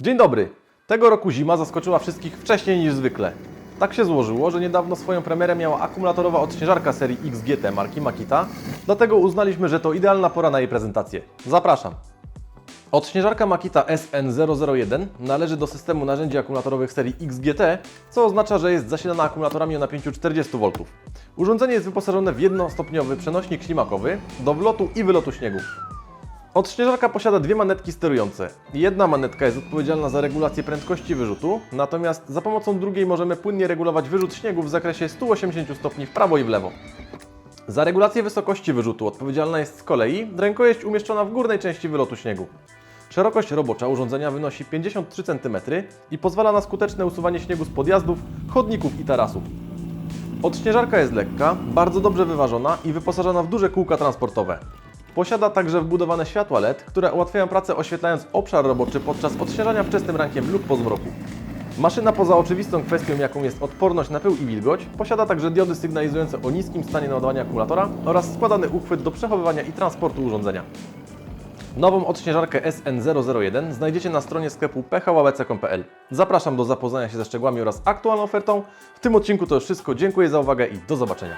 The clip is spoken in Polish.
Dzień dobry. Tego roku zima zaskoczyła wszystkich wcześniej niż zwykle. Tak się złożyło, że niedawno swoją premierę miała akumulatorowa odśnieżarka serii XGT marki Makita, dlatego uznaliśmy, że to idealna pora na jej prezentację. Zapraszam. Odśnieżarka Makita SN001 należy do systemu narzędzi akumulatorowych serii XGT, co oznacza, że jest zasilana akumulatorami o napięciu 40 V. Urządzenie jest wyposażone w jednostopniowy przenośnik ślimakowy do wlotu i wylotu śniegu. Odśnieżarka posiada dwie manetki sterujące. Jedna manetka jest odpowiedzialna za regulację prędkości wyrzutu, natomiast za pomocą drugiej możemy płynnie regulować wyrzut śniegu w zakresie 180 stopni w prawo i w lewo. Za regulację wysokości wyrzutu odpowiedzialna jest z kolei rękojeść umieszczona w górnej części wylotu śniegu. Szerokość robocza urządzenia wynosi 53 cm i pozwala na skuteczne usuwanie śniegu z podjazdów, chodników i tarasów. Odśnieżarka jest lekka, bardzo dobrze wyważona i wyposażona w duże kółka transportowe. Posiada także wbudowane światła LED, które ułatwiają pracę oświetlając obszar roboczy podczas odśnieżania wczesnym rankiem lub po zmroku. Maszyna poza oczywistą kwestią jaką jest odporność na pył i wilgoć, posiada także diody sygnalizujące o niskim stanie naładowania akumulatora oraz składany uchwyt do przechowywania i transportu urządzenia. Nową odśnieżarkę SN001 znajdziecie na stronie sklepu phłabc.pl. Zapraszam do zapoznania się ze szczegółami oraz aktualną ofertą. W tym odcinku to już wszystko. Dziękuję za uwagę i do zobaczenia.